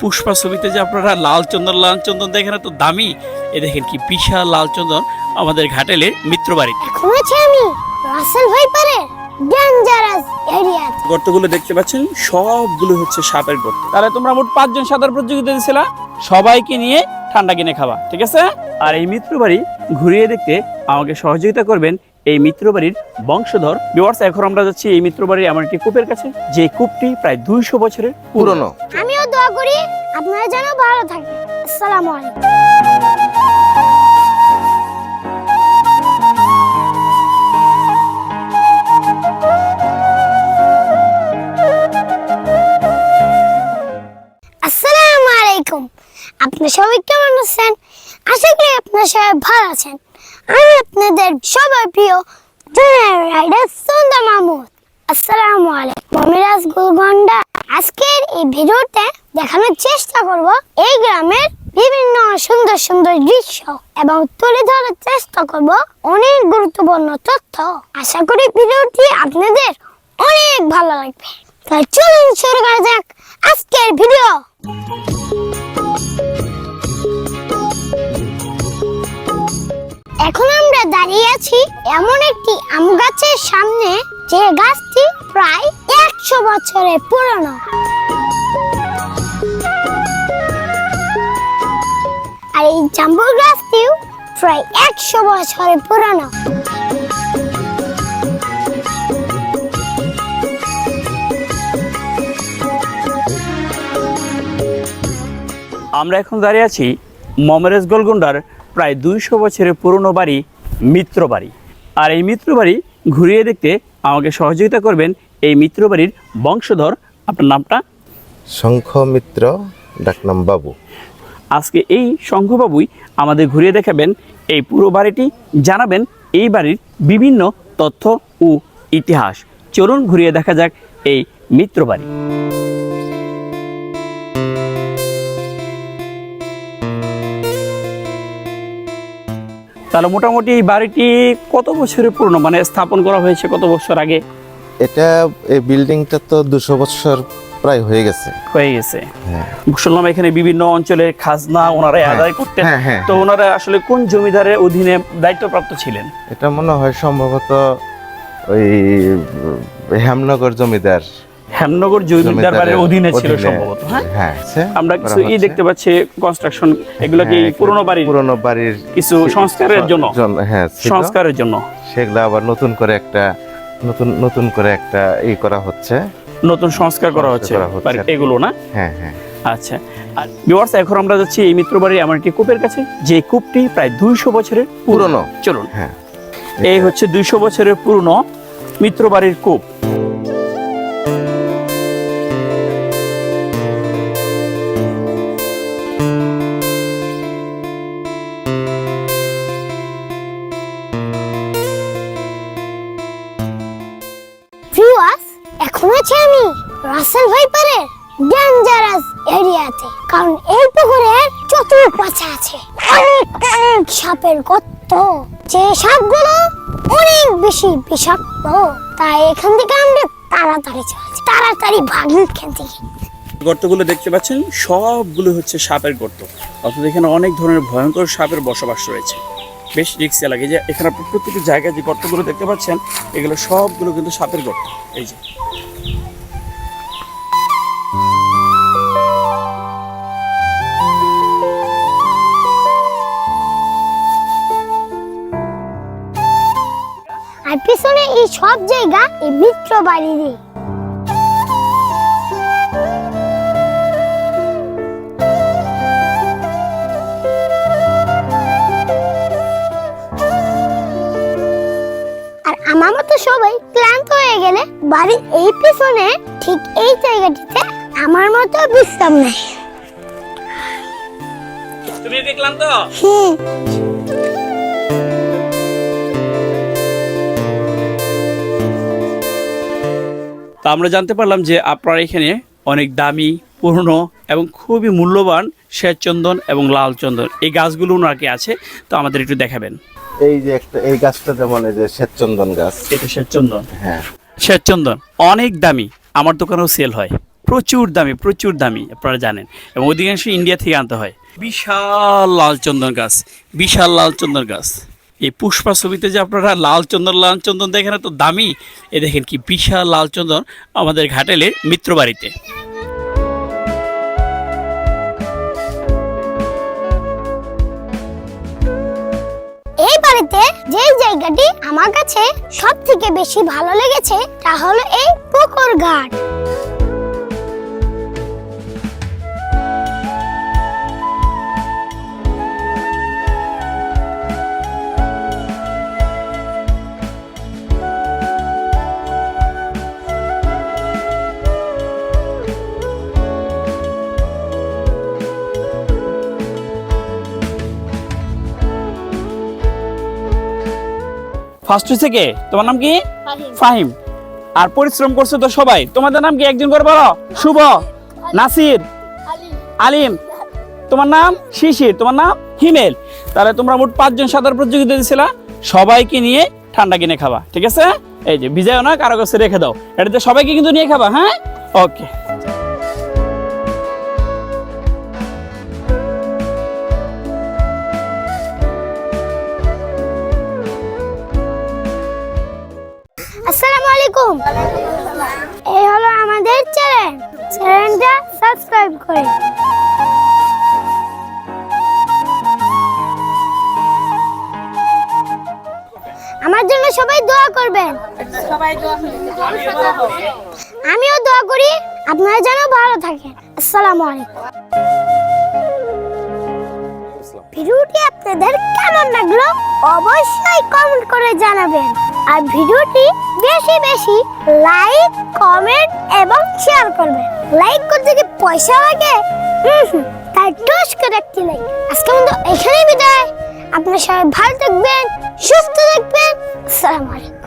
পুষ্পা ছবিতে যে আপনারা লাল চন্দন লাল চন্দন দেখেন তো দামি। এ দেখেন কি বিশাল লাল চন্দন আমাদের ঘাটেলের মিত্র বাড়িতে আমি। রাসেল ডেঞ্জারাস এরিয়াতে গর্তগুলো দেখতে পাচ্ছেন সবগুলো হচ্ছে সাপের গর্ত। তাহলে তোমরা মোট পাঁচজন সাঁতার প্রতিযোগিতা দিয়েছিলা। সবাইকে নিয়ে ঠান্ডা কিনে খাবা ঠিক আছে? আর এই মিত্র বাড়ি ঘুরিয়ে দেখতে আমাকে সহযোগিতা করবেন এই মিত্র বাড়ির বংশধর। বিওয়ার্স এখন আমরা যাচ্ছি এই মিত্র বাড়ির এমন একটি কূপের কাছে। যে কূপটি প্রায় দুইশো বছরের পুরনো। দোয়া করি আপনারা যেন ভালো থাকেন। আসসালামু আলাইকুম। আলাইকুম। সবাই কেমন আছেন? আশা করি আপনারা সবাই ভালো আছেন। আমি আপনাদের সবার প্রিয় জুনিয়র রাইডার মাহমুদ আসসালামু আলাইকুম। আজকের এই ভিডিওতে দেখানোর চেষ্টা করব এই গ্রামের বিভিন্ন সুন্দর সুন্দর দৃশ্য এবং তুলে ধরার চেষ্টা করব অনেক গুরুত্বপূর্ণ তথ্য। আশা করি ভিডিওটি আপনাদের অনেক ভালো লাগবে। তাই চলুন শুরু করা যাক আজকের ভিডিও। এখন আমরা দাঁড়িয়ে আছি এমন একটি আম গাছের সামনে, যে গাছটি প্রায় একশো বছরের আর এই জাম্বুর গাছটিও প্রায় একশো বছরের পুরনো। আমরা এখন দাঁড়িয়ে আছি মমরেজ গোলগুন্ডার প্রায় দুইশো বছরের পুরনো বাড়ি, মিত্র বাড়ি। আর এই মিত্র বাড়ি ঘুরিয়ে দেখতে আমাকে সহযোগিতা করবেন এই মিত্র বাড়ির বংশধর আপনার নামটা? শঙ্খ মিত্র ডাকনাম বাবু। আজকে এই শঙ্খবাবুই আমাদের ঘুরিয়ে দেখাবেন এই পুরো বাড়িটি জানাবেন এই বাড়ির বিভিন্ন তথ্য ও ইতিহাস। চলুন ঘুরিয়ে দেখা যাক এই মিত্র বাড়ি। তাহলে মোটামুটি এই বাড়িটি কত বছরের পুরনো? মানে স্থাপন করা হয়েছে কত বছর আগে? এটা এই বিল্ডিংটা তো দুশো বছর প্রায় হয়ে গেছে। হয়ে গেছে। হ্যাঁ। শুনলাম এখানে বিভিন্ন অঞ্চলের খাজনা ওনারা আদায় করতেন। হ্যাঁ, হ্যাঁ, তো ওনারা আসলে কোন জমিদারের অধীনে দায়িত্বপ্রাপ্ত ছিলেন? এটা মনে হয় সম্ভবত ওই হেমনগর জমিদার। হেমনগর জমিদার বাড়ির অধীনে ছিল সম্ভবত হ্যাঁ? হ্যাঁ আমরা কিছু ই দেখতে পাচ্ছি কনস্ট্রাকশন এগুলো কি হ্যাঁ, পুরনো বাড়ির পুরনো বাড়ির কিছু সংস্কারের জন্য? হ্যাঁ সংস্কারের জন্য। সেগুলো আবার নতুন করে একটা নতুন নতুন করে একটা ই করা হচ্ছে। নতুন সংস্কার করা হচ্ছে এগুলো না? হ্যাঁ হ্যাঁ। আচ্ছা। আর ভিউয়ার্স এখন আমরা যাচ্ছি এই মিত্র বাড়ির এমন একটি কূপের কাছে যে কূপটি প্রায় দুইশো বছরের পুরনো। পুরনো। চলুন। হ্যাঁ। এই হচ্ছে দুইশো বছরের পুরনো মিত্র বাড়ির কূপ। সাপের গর্ত। যে সাপগুলো অনেক বেশি বিষাক্ত, তাই এখান থেকে আমরা তাড়াতাড়ি চলছি তাড়াতাড়ি ভাগি এখান থেকে। গর্তগুলো দেখতে পাচ্ছেন, সবগুলো হচ্ছে সাপের গর্ত। অর্থাৎ এখানে অনেক ধরনের ভয়ঙ্কর সাপের বসবাস রয়েছে। বেশ রিক্সে লাগে যে এখানে প্রত্যেকটি জায়গায় যে গর্তগুলো দেখতে পাচ্ছেন, এগুলো সবগুলো কিন্তু সাপের গর্ত। এই যে এই সব জায়গা এই মিত্র বাড়িরই। আর আমার মতো সবাই ক্লান্ত হয়ে গেলে বাড়ির এই পিছনে ঠিক এই জায়গাটিতে আমার মতো বিশ্রাম নেয় তুমি দেখলাম তো হুম তো আমরা জানতে পারলাম যে আপনার এখানে অনেক দামি পুরনো এবং খুবই মূল্যবান শ্বেতচন্দন এবং লাল চন্দন এই গাছগুলো নাকি আছে তো আমাদের একটু দেখাবেন। এই যে একটা এই গাছটা যেমন এই যে শ্বেতচন্দন গাছ। এটা শ্বেতচন্দন? হ্যাঁ। শ্বেতচন্দন অনেক দামি। আমার দোকানেও সেল হয়। প্রচুর দামি প্রচুর দামি আপনারা জানেন। এবং অধিকাংশ ইন্ডিয়া থেকে আনতে হয়। বিশাল লাল চন্দন গাছ বিশাল লাল চন্দন গাছ। এই পুষ্পা ছবিতে যে আপনারা লাল চন্দন লাল চন্দন দেখেন তো দামি। এ দেখেন কি বিশাল লাল চন্দন আমাদের ঘাটেলের মিত্রবাড়িতে এই বাড়িতে যে জায়গাটি আমার কাছে সব থেকে বেশি ভালো লেগেছে, তা হলো এই পুকুর ঘাট। ফার্স্ট হয়েছে কে? তোমার নাম কি? ফাহিম। আর পরিশ্রম করছ তো সবাই। তোমাদের নাম কি একজন করে বলো? শুভ। নাসির। আলিম। তোমার নাম? শিশির। তোমার নাম? হিমেল। তাহলে তোমরা মোট পাঁচজন সাঁতার প্রতিযোগিতা দিয়েছিলা। সবাইকে নিয়ে ঠান্ডা কিনে খাবা। ঠিক আছে? এই যে ভিজাও না কারও কাছে রেখে দাও। এটাতে সবাইকে কিন্তু নিয়ে খাবা হ্যাঁ? ওকে আলাইকুম এই হলো আমাদের চ্যানেল চ্যানেলটা সাবস্ক্রাইব করে। আমার জন্য সবাই দোয়া করবেন। আমিও দোয়া করি। আপনারা যেন ভালো থাকেন। আসসালামু আলাইকুম। ভিডিওটি আপনাদের কেমন লাগল অবশ্যই কমেন্ট করে জানাবেন। আর ভিডিওটি বেশি বেশি লাইক, কমেন্ট এবং শেয়ার করবেন লাইক করতে কি পয়সা লাগে? তাই টুস করে একটি লাইক। আজকে বন্ধু এখানেই বিদায়। আপনার সবাই ভালো থাকবেন, সুস্থ থাকবেন। আসসালামু আলাইকুম।